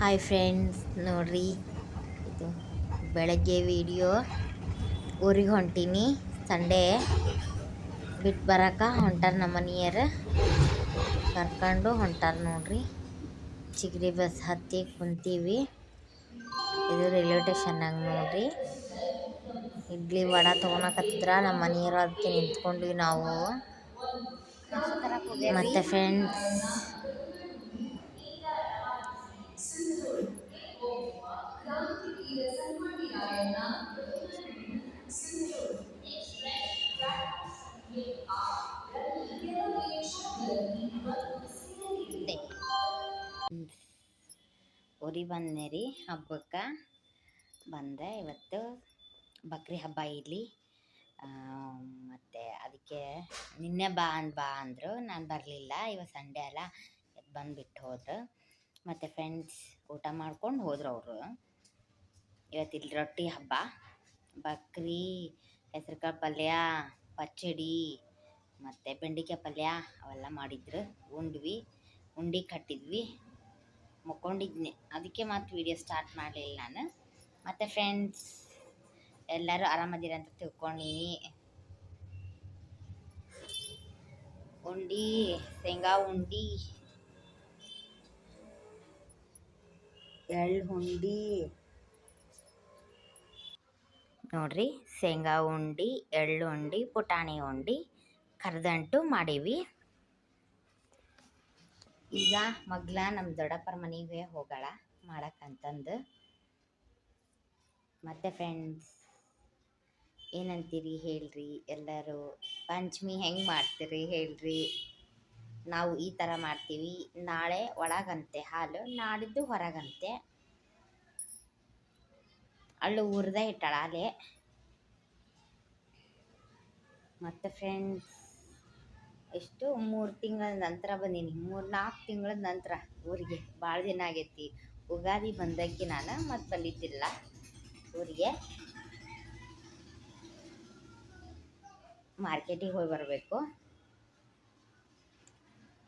Hi friends ನೋಡ್ರಿ, ಇದು ಬೆಳಗ್ಗೆ ವಿಡಿಯೋ ಊರಿಗೆ ಹೊಂಟೀನಿ. ಸಂಡೇ ಬಿಟ್ಟು ಬರೋಕೆ ಹೊಂಟಾರ ನಮ್ಮ ಮನೆಯರು ಕರ್ಕೊಂಡು ಹೊಂಟಾರ ನೋಡ್ರಿ. ಚಿಗ್ರಿ ಬಸ್ ಹತ್ತಿ ಕುಂತೀವಿ. ಇದು ರೈಲ್ವೆ ಸ್ಟೇಷನ್ನಾಗ ನೋಡ್ರಿ. ಇಡ್ಲಿ ವಡ ತೊಗೊಳಕತ್ತಿದ್ರ ನಮ್ಮ ಮನೆಯವರು ಅದಕ್ಕೆ ನಿಂತ್ಕೊಂಡ್ವಿ ನಾವು. ಮತ್ತು ಫ್ರೆಂಡ್ಸ್ ಬಂದೆ ರೀ ಹಬ್ಬಕ್ಕೆ ಬಂದೆ ಇವತ್ತು ಬಕ್ರಿ ಹಬ್ಬ ಇಲ್ಲಿ ಮತ್ತು ಅದಕ್ಕೆ ನಿನ್ನೆ ಬಾ ಅಂದ್ ಬಾ ಅಂದರು ನಾನು ಬರಲಿಲ್ಲ ಇವತ್ತು ಸಂಡೇ ಅಲ್ಲ ಬಂದುಬಿಟ್ಟು ಹೋದ್ರು. ಮತ್ತು ಫ್ರೆಂಡ್ಸ್ ಊಟ ಮಾಡ್ಕೊಂಡು ಹೋದ್ರು ಅವರು. ಇವತ್ತು ಇಲ್ಲಿ ರೊಟ್ಟಿ ಹಬ್ಬ. ಬಕ್ರಿ, ಹೆಸ್ರುಕಾಳು ಪಲ್ಯ, ಪಚ್ಚಡಿ ಮತ್ತು ಬೆಂಡೆಕಾಯಿ ಪಲ್ಯ ಅವೆಲ್ಲ ಮಾಡಿದ್ರು. ಉಂಡ್ವಿ, ಉಂಡೆ ಕಟ್ಟಿದ್ವಿ, ಮುಕ್ಕೊಂಡಿದ್ನಿ. ಅದಕ್ಕೆ ಮತ್ತು ವಿಡಿಯೋ ಸ್ಟಾರ್ಟ್ ಮಾಡಲಿಲ್ಲ ನಾನು. ಮತ್ತು ಫ್ರೆಂಡ್ಸ್ ಎಲ್ಲರೂ ಆರಾಮದಿರ ಅಂತ ತಿಳ್ಕೊಂಡೀನಿ. ಉಂಡಿ, ಶೇಂಗಾ ಉಂಡಿ, ಎಳ್ಳು ಉಂಡಿ, ನೋಡ್ರಿ, ಶೇಂಗಾ ಉಂಡಿ, ಎಳ್ಳು ಉಂಡಿ, ಪುಟಾಣಿ ಉಂಡಿ ಕರ್ದಂಟು ಮಾಡೀವಿ. ಈಗ ಮಗ್ಲ ನಮ್ಮ ದೊಡ್ಡಪ್ಪರ ಮನೆಗೆ ಹೋಗಳ ಮಾಡಕ್ಕಂತಂದು. ಮತ್ತೆ ಫ್ರೆಂಡ್ಸ್ ಏನಂತೀರಿ ಹೇಳ್ರಿ ಎಲ್ಲರೂ? ಪಂಚಮಿ ಹೆಂಗೆ ಮಾಡ್ತೀರಿ ಹೇಳ್ರಿ? ನಾವು ಈ ಥರ ಮಾಡ್ತೀವಿ. ನಾಳೆ ಒಳಗಂತೆ ಹಾಲು, ನಾಡಿದ್ದು ಹೊರಗಂತೆ. ಅಳ್ಳು ಹುರ್ದ ಇಟ್ಟಾಳ ಅಲೆ ಮತ್ತು ಫ್ರೆಂಡ್ಸ್ ಎಷ್ಟು ಮೂರು ತಿಂಗಳ ನಂತರ ಬಂದೀನಿ. ಮೂರು ನಾಲ್ಕು ತಿಂಗಳ ನಂತರ ಊರಿಗೆ. ಭಾಳ ದಿನ ಆಗೈತಿ. ಉಗಾದಿ ಬಂದಕ್ಕೆ ನಾನು ಮತ್ತು ಬಂದಿದ್ದಿಲ್ಲ ಊರಿಗೆ. ಮಾರ್ಕೆಟಿಗೆ ಹೋಗಿ ಬರಬೇಕು.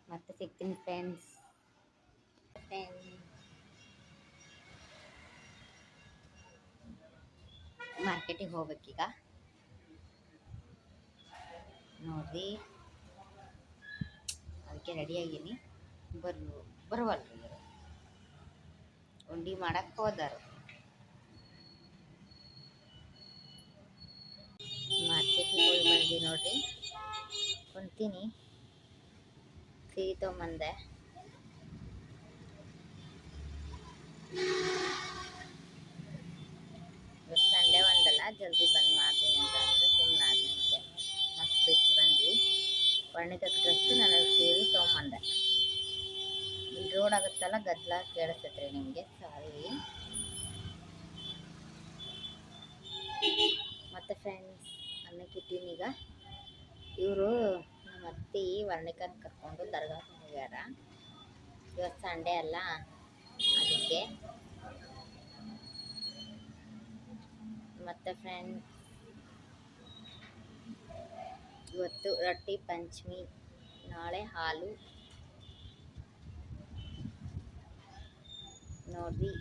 ಮತ್ತೆ ಸಿಗ್ತೀನಿ ಫ್ರೆಂಡ್ಸ್ ಮಾರ್ಕೆಟಿಗೆ ಹೋಗ್ಬೇಕೀಗ. ನೋಡ್ರಿ. ಅದಕ್ಕೆ ರೆಡಿಯಾಗೀನಿ ಬರು ಬರುವಲ್ರಿ ಉಂಡಿ ಮಾಡಕ್ಕೆ ಹೋದಾರ. ಮಾರ್ಕೆಟಿಗೆ ಹೋಗಿ ನೋಡ್ರಿ. ಕುಂತೀನಿ. ಸಿಹಿ ತೊಗೊಂಬಂದೆ ಇವತ್ತು ಸಂಡೇ ಒಂದಲ್ಲ ಜಲ್ದಿ ಬಂದ್ ಮಾಡ್ತೀನಿ ಅಂತ ಅಂದ್ರೆ ಸುಮ್ಮನೆ ಆದ್ನಂತೆ ಮತ್ತೆ ಬಿಟ್ಟು ಬಂದ್ವಿ ವರ್ಣಿತಕ್ಕೆ ಡ್ರೆಸ್ಸು ನನಗೆ ಸೇರಿ ತೊಗೊಂಬಂದೆ. ಇಲ್ಲಿ ರೋಡ್ ಆಗುತ್ತಲ್ಲ, ಗದ್ದಲ ಕೇಳಿಸ್ತೈತ್ರಿ ನಿಮಗೆ ಸಾರಿ ಮತ್ತು ಫ್ರೆಂಡ್ಸ್ ಅನ್ನಕ್ಕೆ ಈಗ. ಇವರು ನಮ್ಮ ಅತ್ತಿ ವರ್ಣಿಕನ ಕರ್ಕೊಂಡು ದರ್ಗಾಕ್ಕೆ ಹೋಗ್ಯಾರ. ಇವತ್ತು ಸಂಡೇ ಅಲ್ಲ, ಅದಕ್ಕೆ. ಮತ್ತು ಫ್ರೆಂಡ್ಸ್ ಇವತ್ತು ರೊಟ್ಟಿ ಪಂಚಮಿ, ನಾಳೆ ಹಾಲು. ನೋಡಿರಿ,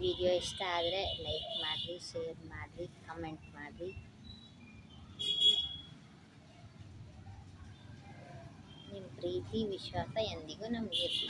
ವಿಡಿಯೋ ಇಷ್ಟ ಆದರೆ ಲೈಕ್ ಮಾಡಿರಿ, ಶೇರ್ ಮಾಡಿರಿ, ಕಮೆಂಟ್ ಮಾಡಿರಿ. ನಿಮ್ಮ ಪ್ರೀತಿ, ವಿಶ್ವಾಸ ಎಂದಿಗೂ ನಮಗಿರಲಿ